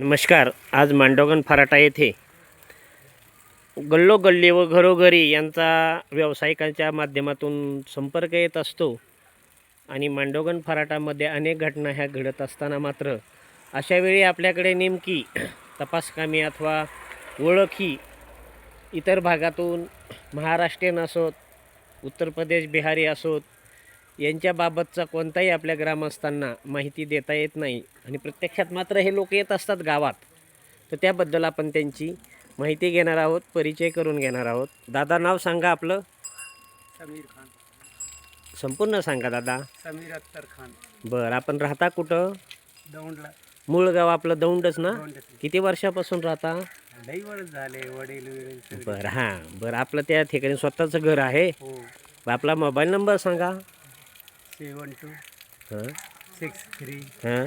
नमस्कार आज मांडोगण फराटा येथे. गल्लोगल्ली व घरोघरी यांचा व्यावसायिकांच्या माध्यमातून संपर्क येत असतो आणि मांडोगण फराटामध्ये अनेक घटना ह्या घडत असताना मात्र अशावेळी आपल्याकडे नेमकी तपासकामी अथवा ओळख ही इतर भागातून महाराष्ट्रीयन असोत उत्तर प्रदेश बिहारी असोत यांच्याबाबतचा कोणताही आपल्या ग्रामस्थांना माहिती देता येत नाही आणि प्रत्यक्षात मात्र हे लोक येत असतात गावात तर त्याबद्दल आपण त्यांची माहिती घेणार आहोत परिचय करून घेणार आहोत. दादा नाव सांगा आपलं. समीर खान. संपूर्ण सांगा दादा. समीर अख्तर खान. बरं आपण राहता कुठं? दौंडला. मूळ गाव आपलं दौंडच ना? किती वर्षापासून राहता? लई वर्ष झाले वडील सगळे. बरं हां. बरं आपलं त्या ठिकाणी स्वतःचं घर आहे. हो. आपला मोबाईल नंबर सांगा. सेवन टू हां. सिक्स थ्री हां.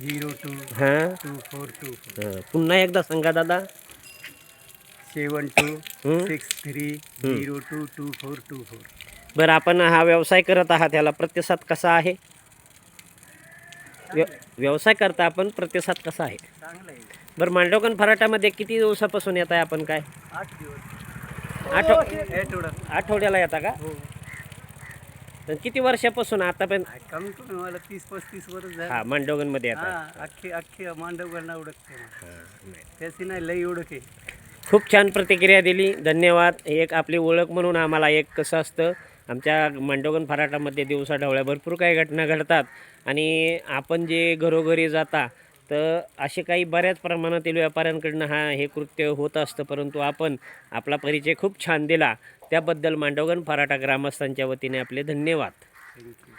झिरो टू हां. टू फोर टू हां. पुन्हा एकदा सांगा दादा. सेवन टू हं? Six three zero two two four two four. बरं आपण हा व्यवसाय करत आहात ह्याला प्रतिसाद कसा आहे? व्य व्यवसाय करता आपण प्रतिसाद कसा आहे? चांगलं आहे. बरं मांडवकन फराटामध्ये किती दिवसापासून येत आहे आपण काय? आठ दिवस. आठवड्यात. आठवड्याला येता का? हो. तर किती वर्षापासून आतापर्यंत? कमी कमी मला तीस पस्तीस वर्ष झाले. हा आहे. हा अख्खी अख्खी मांडवगडला ओळखते मला. त्याची नाही लई ओळख आहे खूप छान प्रतिक्रिया दिली. धन्यवाद. एक आपली ओळख म्हणून आम्हाला एक कसं असतं आमच्या मांडोगन फराटामध्ये दिवसा ढवळ्या भरपूर काही घटना घडतात. आणि आपण जे घरोघरी जाता तर असे काही बऱ्याच प्रमाणातील व्यापाऱ्यांकडनं हा हे कृत्य होत असतं. परंतु आपण आपला परिचय खूप छान दिला. त्याबद्दल मांडोगन फराटा ग्रामस्थांच्या वतीने आपले धन्यवाद. थँक्यू